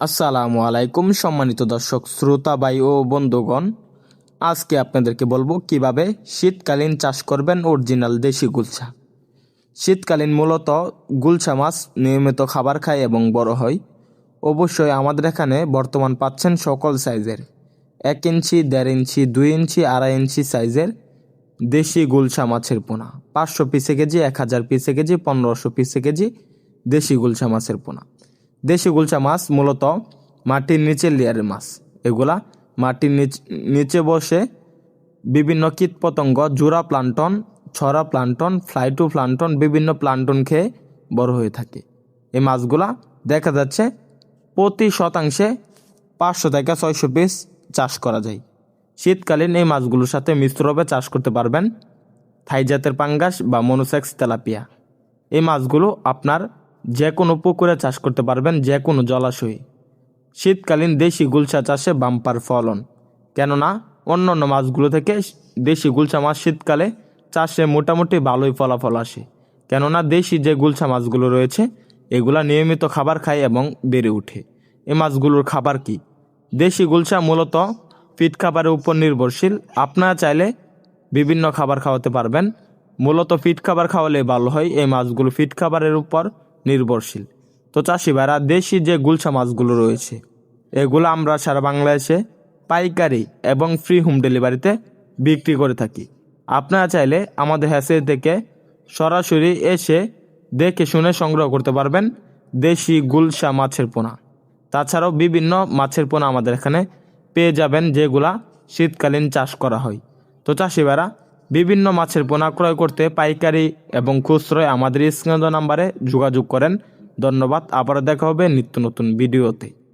আসসালামু আলাইকুম, সম্মানিত দর্শক, শ্রোতা ভাই ও বন্ধুগণ। আজকে আপনাদেরকে বলব কীভাবে শীতকালীন চাষ করবেন অরিজিনাল দেশি গুলশা শীতকালীন মূলত গুলশা মাছ নিয়মিত খাবার খায় এবং বড় হয়। অবশ্যই আমাদের এখানে বর্তমান পাচ্ছেন সকল সাইজের এক ইঞ্চি, দেড় ইঞ্চি, দুই ইঞ্চি, আড়াই ইঞ্চি সাইজের দেশি গুলশা মাছের পোনা। পাঁচশো পিসে কেজি, এক হাজার পিসে কেজি, পনেরোশো পিসে কেজি দেশি গুলশা মাছের পোনা। দেশি গুলশা মাছ, মূলত মাটির নিচের লেয়ারের মাছ। এগুলা মাটির নিচ- নিচে বসে বিভিন্ন কীটপতঙ্গ জোড়া প্লান্টন, ছড়া প্লান্টন, ফ্লাইটু প্লান্টন, বিভিন্ন প্লান্টন খেয়ে বড় হয়ে থাকে। এই মাছগুলা দেখা যাচ্ছে প্রতি শতাংশে পাঁচশো থেকে ছয়শো পিস চাষ করা যায়। শীতকালীন এই মাছগুলোর সাথে মিশ্রভাবে চাষ করতে পারবেন থাই জাতের পাঙ্গাস বা মনোসেক্স তেলাপিয়া। এই মাছগুলো আপনার যে কোনো পুকুরে চাষ করতে পারবেন যে কোনো জলাশয়ে। শীতকালীন দেশি গুলশা চাষে বাম্পার ফলন। কেননা অন্য অন্য মাছগুলো থেকে দেশি গুলশা মাছ শীতকালে চাষে মোটামুটি ভালোই ফলাফল আসে। কেননা, দেশি যে গুলশা মাছগুলো রয়েছে, এগুলা নিয়মিত খাবার খায় এবং বেড়ে ওঠে। এ মাছগুলোর খাবার কি? দেশি গুলশা মূলত ফিট খাবারের উপর নির্ভরশীল। আপনারা চাইলে বিভিন্ন খাবার খাওয়াতে পারবেন। মূলত ফিট খাবার খাওয়ালে ভালো হয় এই মাছগুলো ফিট খাবারের উপর নির্ভরশীল। তো চাষি ভাইরা, দেশি যে গুলশা মাছগুলো রয়েছে, এগুলো আমরা সারা বাংলাদেশে পাইকারি এবং ফ্রি হোম ডেলিভারিতে বিক্রি করে থাকি। আপনারা চাইলে আমাদের হ্যাসে থেকে সরাসরি এসে দেখে শুনে সংগ্রহ করতে পারবেন দেশি গুলশা মাছের পোনা। তাছাড়াও বিভিন্ন মাছের পোনা আমাদের এখানে পেয়ে যাবেন, যেগুলা শীতকালীন চাষ করা হয়। তো চাষিবারা বিভিন্ন মাছের পোনা ক্রয় করতে পাইকারি এবং খুচরোয় আমাদের স্ক্রিন নাম্বারে যোগাযোগ করেন। ধন্যবাদ আবার দেখা হবে নিত্য নতুন ভিডিওতে।